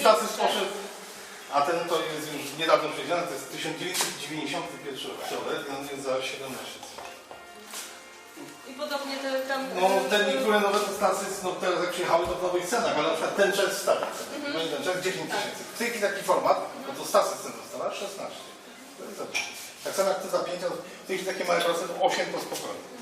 status poszedł, a ten to jest już niedawno przewidziany, to jest 1991 rok, jest za 17 I podobnie te tam... No te niektóre nowe to stacje, no teraz jak przyjechały to w nowych cenach, ale na przykład ten czas stary, Mhm. ten czas 10 tysięcy. W tej chwili taki format, no to stacja cena dostała 16. To jest za dużo. Tak samo jak to za 5, to w tej chwili takie małe procent 8 to spokojnie.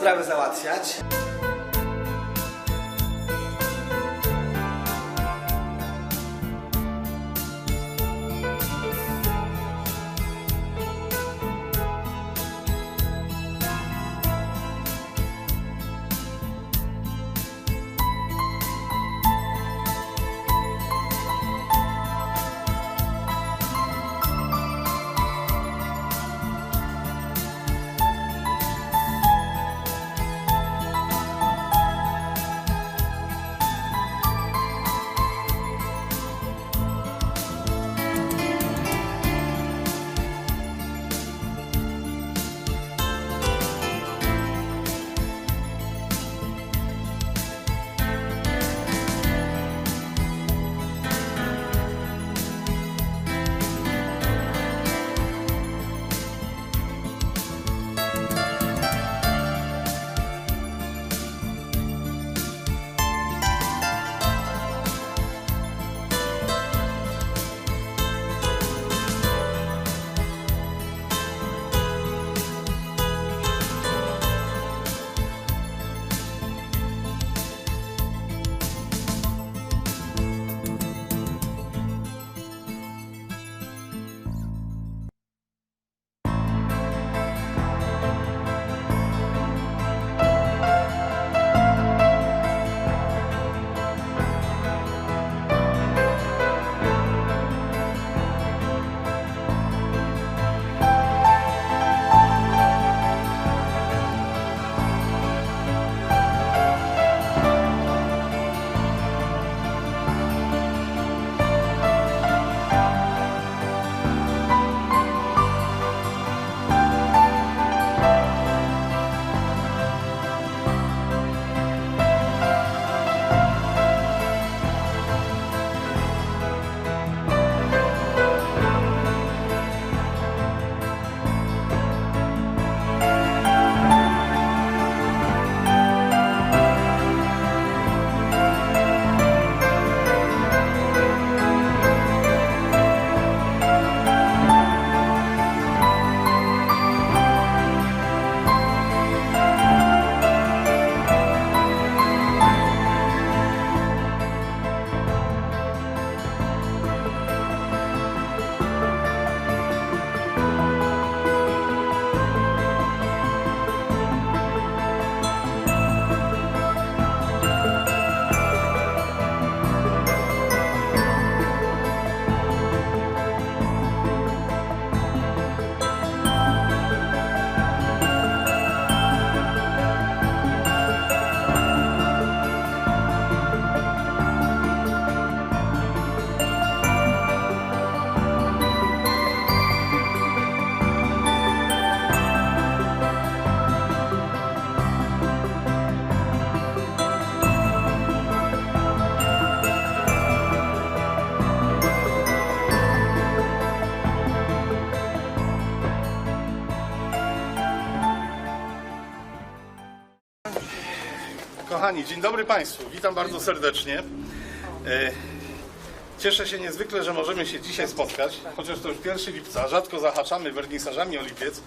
Sprawy załatwiać. Kochani, dzień dobry Państwu. Witam bardzo serdecznie. E, Cieszę się niezwykle, że możemy się dzisiaj spotkać, chociaż to już 1 lipca. Rzadko zahaczamy wernisażami o lipiec,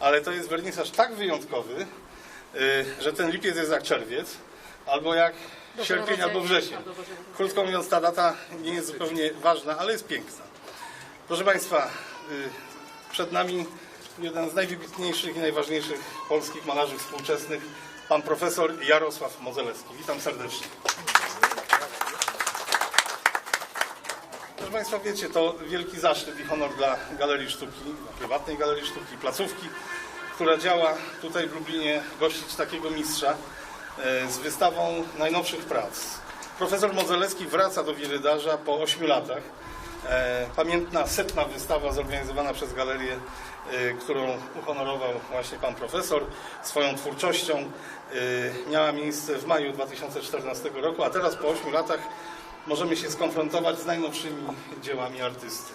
ale to jest wernisaż tak wyjątkowy, e, że ten lipiec jest jak czerwiec, albo jak sierpień, albo wrzesień. Krótko mówiąc, ta data nie jest zupełnie ważna, ale jest piękna. Proszę Państwa, y, przed nami jeden z najwybitniejszych i najważniejszych polskich malarzy współczesnych, pan profesor Jarosław Mozelewski. Witam serdecznie. Proszę Państwa, wiecie, to wielki zaszczyt i honor dla Galerii Sztuki, prywatnej Galerii Sztuki, placówki, która działa tutaj w Lublinie, gościć takiego mistrza e, z wystawą najnowszych prac. Profesor Mozelewski wraca do Wirydarza po 8 latach. E, Pamiętna setna wystawa zorganizowana przez galerię, którą uhonorował właśnie pan profesor swoją twórczością, e, miała miejsce w maju 2014 roku, a teraz po 8 latach możemy się skonfrontować z najnowszymi dziełami artysty.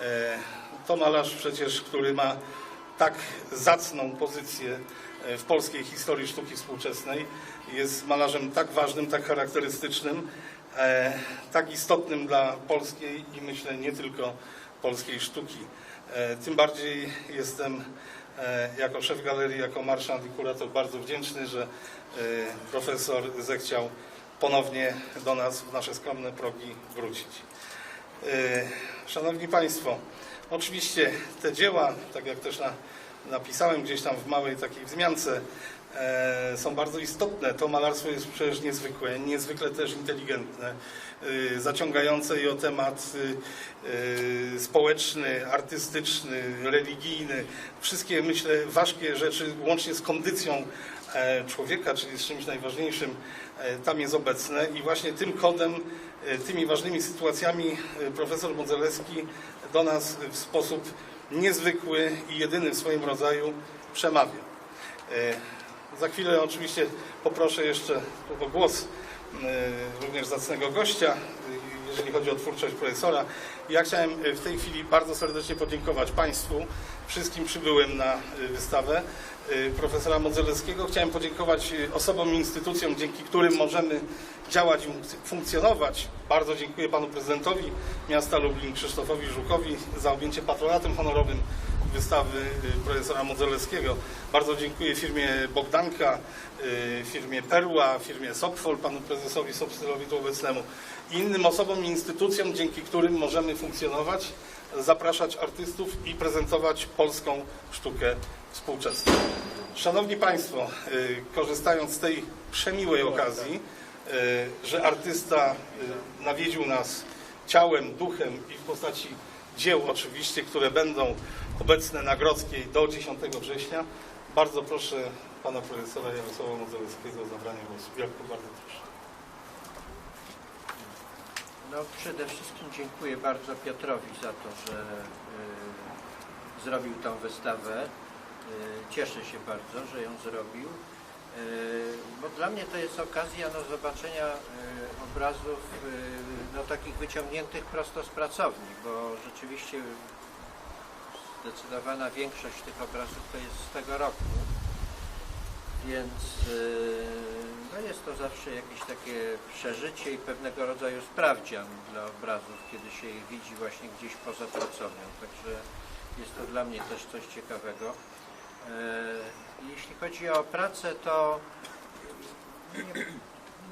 E, To malarz przecież, który ma tak zacną pozycję w polskiej historii sztuki współczesnej. Jest malarzem tak ważnym, tak charakterystycznym, tak istotnym dla polskiej i myślę nie tylko polskiej sztuki. E, Tym bardziej jestem e, jako szef galerii, jako marszant i kurator bardzo wdzięczny, że e, profesor zechciał ponownie do nas w nasze skromne progi wrócić. Szanowni Państwo, oczywiście te dzieła, tak jak też na, napisałem gdzieś tam w małej takiej wzmiance, są bardzo istotne. To malarstwo jest przecież niezwykłe, niezwykle też inteligentne, e, zaciągające i o temat e, e, społeczny, artystyczny, religijny. Wszystkie, myślę, ważkie rzeczy, łącznie z kondycją e, człowieka, czyli z czymś najważniejszym, e, tam jest obecne i właśnie tym kodem, e, tymi ważnymi sytuacjami e, profesor Modzelewski do nas w sposób niezwykły i jedyny w swoim rodzaju przemawia. Za chwilę oczywiście poproszę jeszcze o głos e, również zacnego gościa, jeżeli chodzi o twórczość profesora. Ja chciałem e, w tej chwili bardzo serdecznie podziękować Państwu, wszystkim przybyłym na e, wystawę profesora Modzelewskiego. Chciałem podziękować osobom i instytucjom, dzięki którym możemy działać i funk- funkcjonować. Bardzo dziękuję Panu Prezydentowi Miasta Lublin, Krzysztofowi Żukowi za objęcie patronatem honorowym wystawy y, profesora Modzelewskiego. Bardzo dziękuję firmie Bogdanka, y, firmie Perła, firmie Sopfol, panu prezesowi Sobstylowi tu obecnemu i innym osobom i instytucjom, dzięki którym możemy funkcjonować, zapraszać artystów i prezentować polską sztukę współczesną. Szanowni Państwo, y, korzystając z tej przemiłej okazji, że artysta nawiedził nas ciałem, duchem i w postaci dzieł oczywiście, które będą obecne na Grodzkiej do 10 września. Bardzo proszę pana profesora Jarosława Modzelewskiego o zabranie głosu. Jarku, bardzo proszę. No przede wszystkim dziękuję bardzo Piotrowi za to, że y, zrobił tą wystawę. Y, cieszę się bardzo, że ją zrobił. Y, bo dla mnie to jest okazja no, zobaczenia obrazów no, takich wyciągniętych prosto z pracowni, bo rzeczywiście zdecydowana większość tych obrazów to jest z tego roku. Więc y, no jest to zawsze jakieś takie przeżycie i pewnego rodzaju sprawdzian dla obrazów, kiedy się je widzi właśnie gdzieś poza pracownią. Także jest to dla mnie też coś ciekawego. E, Jeśli chodzi o pracę, to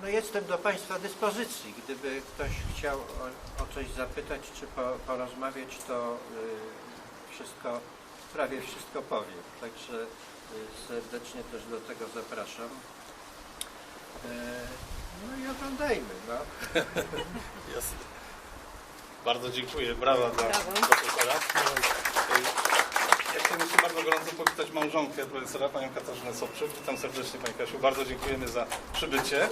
no jestem do Państwa dyspozycji. Gdyby ktoś chciał o, coś zapytać czy po, porozmawiać, to y, wszystko, prawie wszystko powiem. Także y, serdecznie też do tego zapraszam. E, No i oglądajmy. No. Jasne. Bardzo dziękuję. Brawa dla profesora. Ja chciałem jeszcze bardzo gorąco powitać małżonkę profesora, panią Katarzynę Sobczyk. Witam serdecznie Pani Kasiu. Bardzo dziękujemy za przybycie.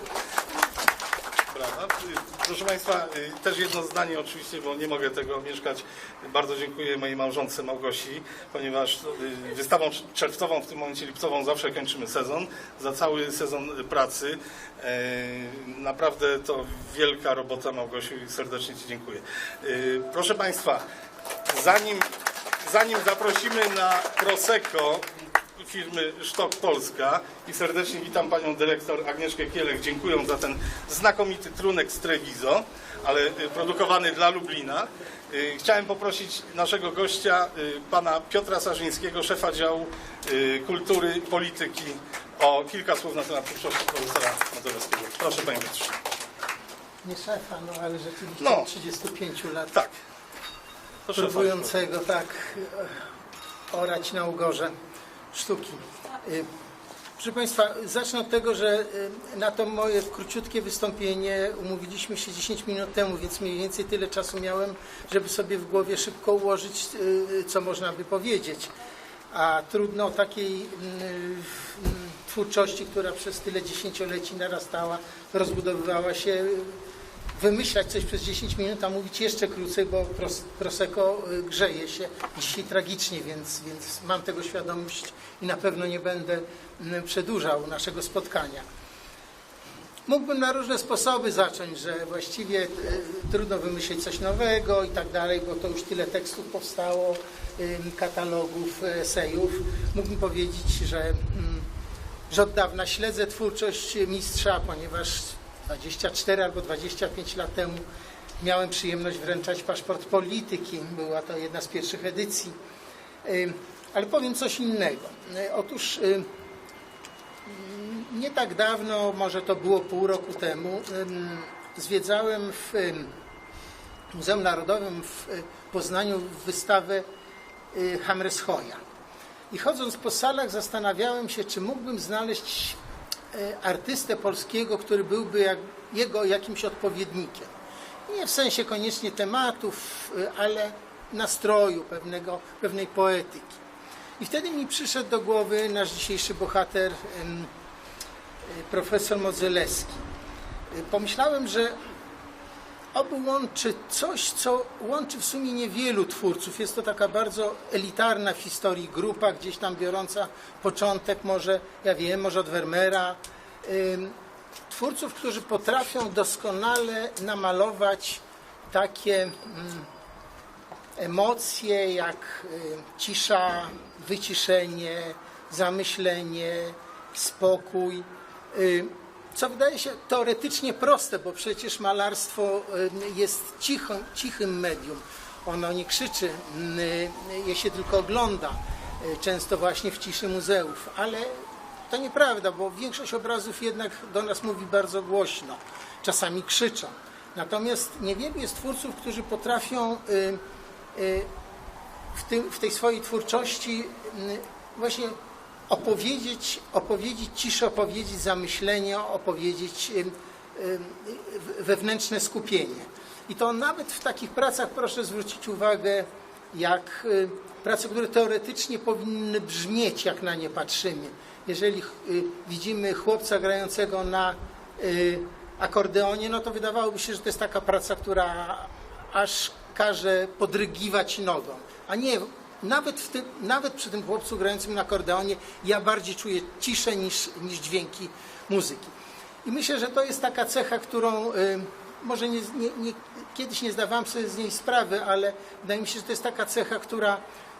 Proszę Państwa, y, też jedno zdanie oczywiście, bo nie mogę tego mieszkać. Bardzo dziękuję mojej małżonce Małgosi, ponieważ y, wystawą czerwcową, w tym momencie lipcową zawsze kończymy sezon. Za cały sezon pracy. E, Naprawdę to wielka robota Małgosiu i serdecznie Ci dziękuję. Y, Proszę Państwa, zanim, zanim zaprosimy na Prosecco firmy Sztok Polska i serdecznie witam panią dyrektor Agnieszkę Kielek, dziękuję za ten znakomity trunek z Treviso, ale y, produkowany dla Lublina. Y, Chciałem poprosić naszego gościa, y, pana Piotra Sarzyńskiego, szefa działu kultury, polityki, o kilka słów na temat twórczości profesora Modzelewskiego. Proszę panie Piotrze. Nie szefa, no ale rzeczywiście No. 35 lat Tak. Proszę próbującego tak e, orać na ugorze sztuki. Y, Proszę Państwa, zacznę od tego, że y, na to moje króciutkie wystąpienie umówiliśmy się 10 minut temu, więc mniej więcej tyle czasu miałem, żeby sobie w głowie szybko ułożyć, y, co można by powiedzieć. A trudno takiej mm, mm, twórczości, która przez tyle dziesięcioleci narastała, rozbudowywała się, wymyślać coś przez 10 minut, a mówić jeszcze krócej, bo pros, Prosecco y, grzeje się dzisiaj tragicznie, więc, więc mam tego świadomość i na pewno nie będę mm, przedłużał naszego spotkania. Mógłbym na różne sposoby zacząć, że właściwie y, trudno wymyślić coś nowego i tak dalej, bo to już tyle tekstów powstało, y, katalogów, y, esejów. Mógłbym powiedzieć, że, mm, że od dawna śledzę twórczość mistrza, ponieważ 24 albo 25 lat temu miałem przyjemność wręczać paszport polityki. Była to jedna z pierwszych edycji. Ale powiem coś innego. Y, Otóż nie tak dawno, może to było pół roku temu, zwiedzałem w Muzeum Narodowym w y, Poznaniu wystawę y, Hammershoya. I chodząc po salach zastanawiałem się, czy mógłbym znaleźć artystę polskiego, który byłby jak, jego jakimś odpowiednikiem. Nie w sensie koniecznie tematów, y, ale nastroju, pewnego, pewnej poetyki. I wtedy mi przyszedł do głowy nasz dzisiejszy bohater, ym, profesor Modzelewski. Pomyślałem, że obu łączy coś, co łączy w sumie niewielu twórców. Jest to taka bardzo elitarna w historii grupa, gdzieś tam biorąca początek może, ja wiem, może od Vermeera. Twórców, którzy potrafią doskonale namalować takie mm, emocje jak cisza, wyciszenie, zamyślenie, spokój. Y, Co wydaje się teoretycznie proste, bo przecież malarstwo y, jest cichym, cichym medium. Ono nie krzyczy, y, je się tylko ogląda, y, często właśnie w ciszy muzeów, ale to nieprawda, bo większość obrazów jednak do nas mówi bardzo głośno, czasami krzyczą. Natomiast niewielu jest twórców, którzy potrafią y, y, w, w tej swojej twórczości y, właśnie opowiedzieć, opowiedzieć ciszę, opowiedzieć zamyślenie, opowiedzieć wewnętrzne skupienie. I to nawet w takich pracach proszę zwrócić uwagę, jak prace, które teoretycznie powinny brzmieć, jak na nie patrzymy. Jeżeli y, widzimy chłopca grającego na y, akordeonie, no to wydawałoby się, że to jest taka praca, która aż każe podrygiwać nogą. A nie, nawet, tym, nawet przy tym chłopcu grającym na akordeonie ja bardziej czuję ciszę niż, niż dźwięki muzyki. I myślę, że to jest taka cecha, którą y, może nie, nie, nie, kiedyś nie zdawałem sobie z niej sprawy, ale wydaje mi się, że to jest taka cecha, która,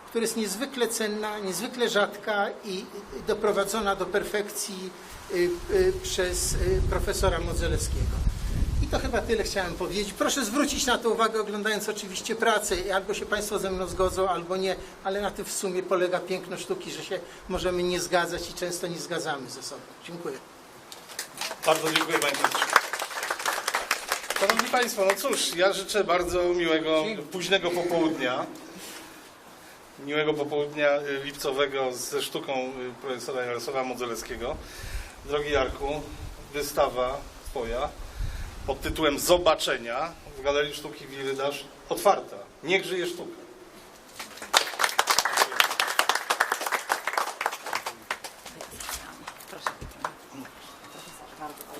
która jest niezwykle cenna, niezwykle rzadka i doprowadzona do perfekcji y, y, przez y, profesora Modzelewskiego. I to chyba tyle chciałem powiedzieć. Proszę zwrócić na to uwagę, oglądając oczywiście pracę. Albo się Państwo ze mną zgodzą, albo nie, ale na tym w sumie polega piękno sztuki, że się możemy nie zgadzać i często nie zgadzamy ze sobą. Dziękuję. Bardzo dziękuję Panie. Szanowni Państwo, no cóż, ja życzę bardzo miłego późnego popołudnia. Miłego popołudnia y, lipcowego ze sztuką y, profesora Jarosława Modzelewskiego. Drogi Jarku, wystawa Twoja pod tytułem Zobaczenia w Galerii Sztuki Wirydarz otwarta. Niech żyje sztuka.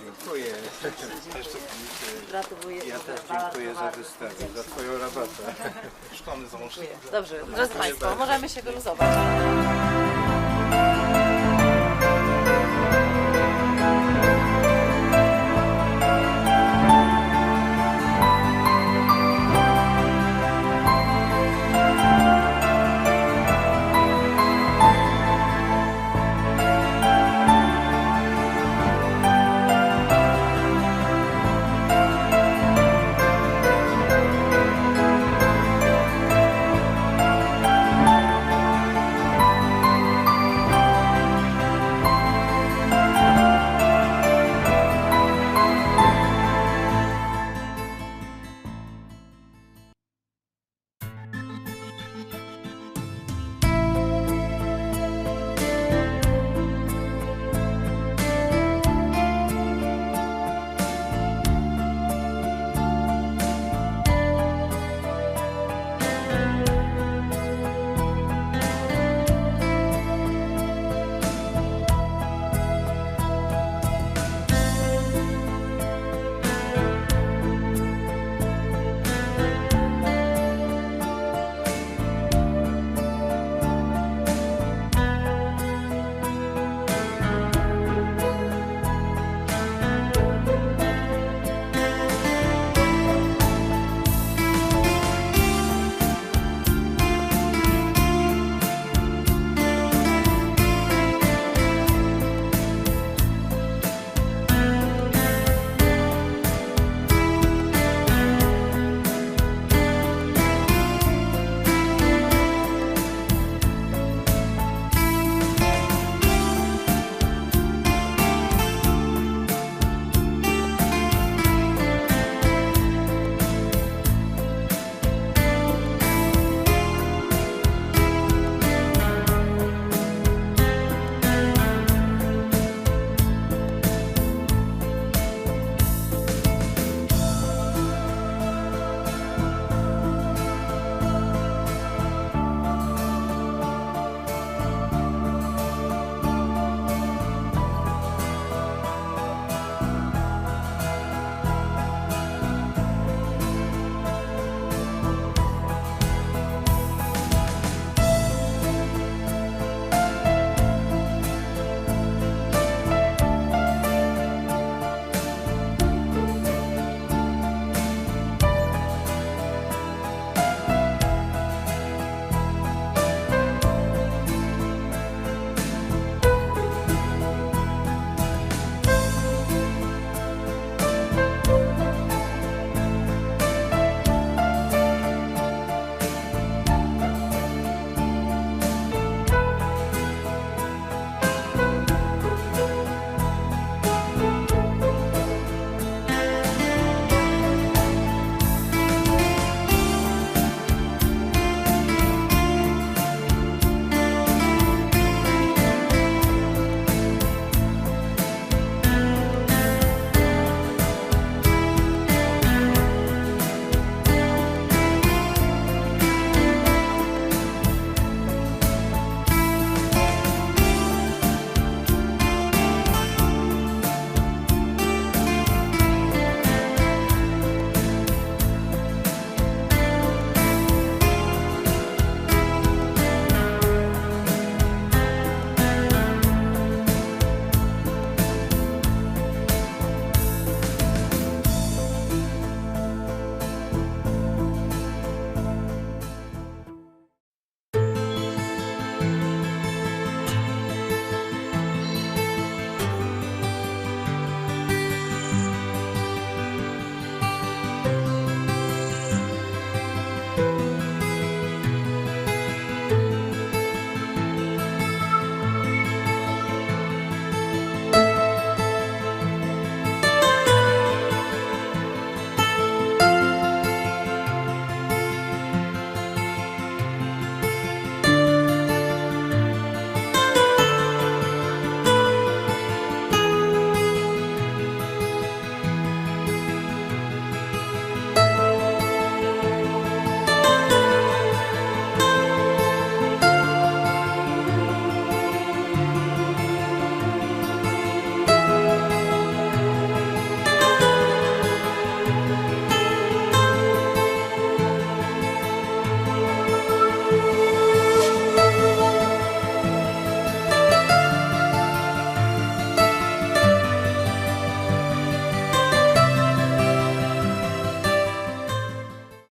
Dziękuję. Gratuluję. Ja też dziękuję za wystawę, za Twoją robotę. Szklany załącznik. Dobrze, drodzy Państwo, możemy się wyluzować.